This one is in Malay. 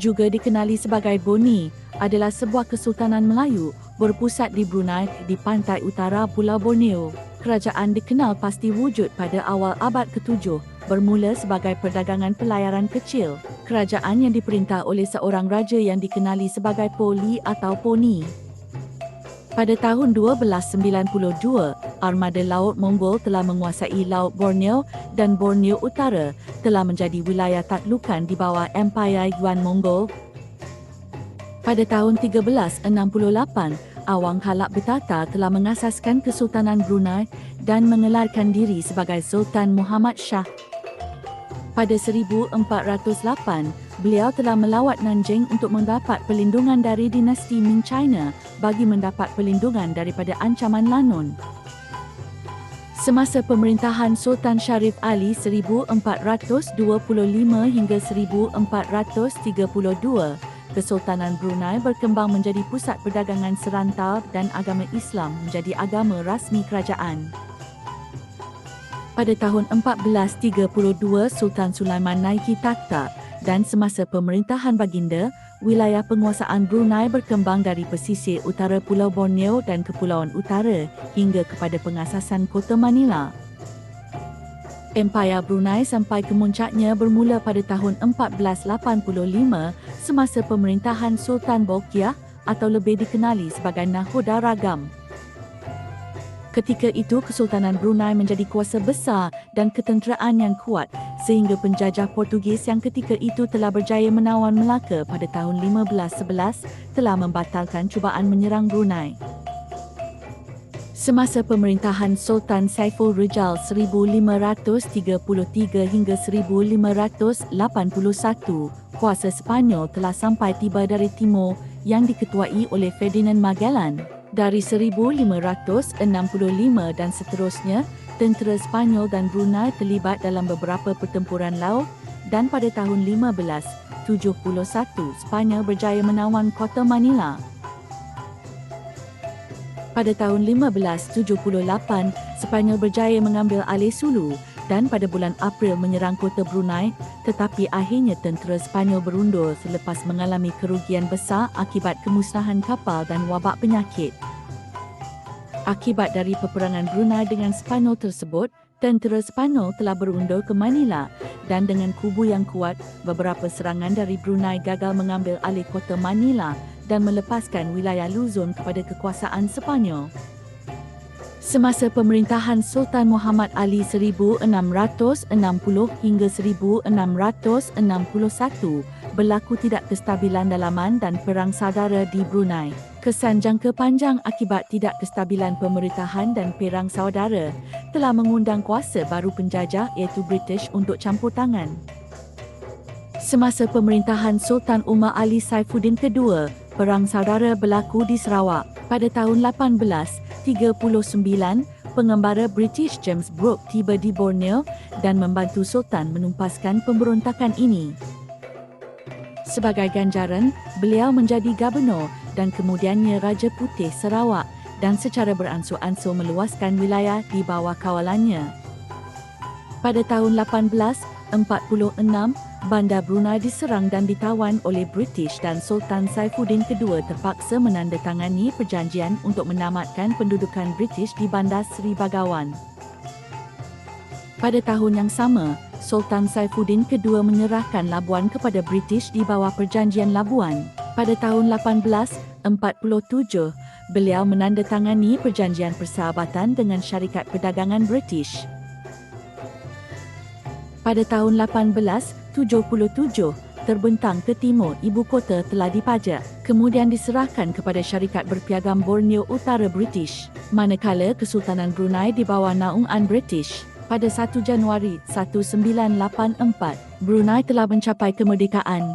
juga dikenali sebagai Boni, adalah sebuah kesultanan Melayu berpusat di Brunei di pantai utara Pulau Borneo. Kerajaan dikenal pasti wujud pada awal abad ke-7 bermula sebagai perdagangan pelayaran kecil. Kerajaan yang diperintah oleh seorang raja yang dikenali sebagai Poli atau Poni. Pada tahun 1292, armada laut Mongol telah menguasai Laut Borneo dan Borneo Utara telah menjadi wilayah taklukan di bawah Empire Yuan Mongol. Pada tahun 1368, Awang Khalak Betata telah mengasaskan Kesultanan Brunei dan mengelarkan diri sebagai Sultan Muhammad Shah. Pada 1408, beliau telah melawat Nanjing untuk mendapat perlindungan dari dinasti Ming China bagi mendapat perlindungan daripada ancaman Lanun. Semasa pemerintahan Sultan Sharif Ali 1425 hingga 1432, Kesultanan Brunei berkembang menjadi pusat perdagangan serantau dan agama Islam menjadi agama rasmi kerajaan. Pada tahun 1432, Sultan Sulaiman naiki takhta dan semasa pemerintahan baginda, wilayah penguasaan Brunei berkembang dari pesisir utara Pulau Borneo dan Kepulauan Utara hingga kepada pengasasan Kota Manila. Empayar Brunei sampai kemuncaknya bermula pada tahun 1485 semasa pemerintahan Sultan Bolkiah atau lebih dikenali sebagai Nahoda Ragam. Ketika itu Kesultanan Brunei menjadi kuasa besar dan ketenteraan yang kuat sehingga penjajah Portugis yang ketika itu telah berjaya menawan Melaka pada tahun 1511 telah membatalkan cubaan menyerang Brunei. Semasa pemerintahan Sultan Saiful Rijal 1533 hingga 1581, kuasa Sepanyol telah sampai tiba dari timur yang diketuai oleh Ferdinand Magellan dari 1565 dan seterusnya, tentera Sepanyol dan Brunei terlibat dalam beberapa pertempuran laut dan pada tahun 1571 Sepanyol berjaya menawan kota Manila. Pada tahun 1578, Sepanyol berjaya mengambil alih Sulu dan pada bulan April menyerang kota Brunei tetapi akhirnya tentera Sepanyol berundur selepas mengalami kerugian besar akibat kemusnahan kapal dan wabak penyakit. Akibat dari peperangan Brunei dengan Sepanyol tersebut, tentera Sepanyol telah berundur ke Manila dan dengan kubu yang kuat, beberapa serangan dari Brunei gagal mengambil alih kota Manila dan melepaskan wilayah Luzon kepada kekuasaan Sepanyol. Semasa pemerintahan Sultan Muhammad Ali 1660 hingga 1661, berlaku tidak kestabilan dalaman dan perang saudara di Brunei. Kesan jangka panjang akibat tidak kestabilan pemerintahan dan perang saudara telah mengundang kuasa baru penjajah iaitu British untuk campur tangan. Semasa pemerintahan Sultan Umar Ali Saifuddin II, perang saudara berlaku di Sarawak. Pada tahun 1839, pengembara British James Brooke tiba di Borneo dan membantu Sultan menumpaskan pemberontakan ini. Sebagai ganjaran, beliau menjadi gubernur dan kemudiannya Raja Putih Sarawak dan secara beransur-ansur meluaskan wilayah di bawah kawalannya. Pada tahun 1846, Bandar Brunei diserang dan ditawan oleh British dan Sultan Saifuddin II terpaksa menandatangani perjanjian untuk menamatkan pendudukan British di Bandar Seri Bagawan. Pada tahun yang sama, Sultan Saifuddin II menyerahkan Labuan kepada British di bawah perjanjian Labuan. Pada tahun 1847, beliau menandatangani perjanjian persahabatan dengan syarikat perdagangan British. Pada tahun 77, terbentang ke timur ibu kota telah dipajak, kemudian diserahkan kepada syarikat berpiagam Borneo Utara British, manakala Kesultanan Brunei di bawah naungan British. Pada 1 Januari 1984, Brunei telah mencapai kemerdekaan.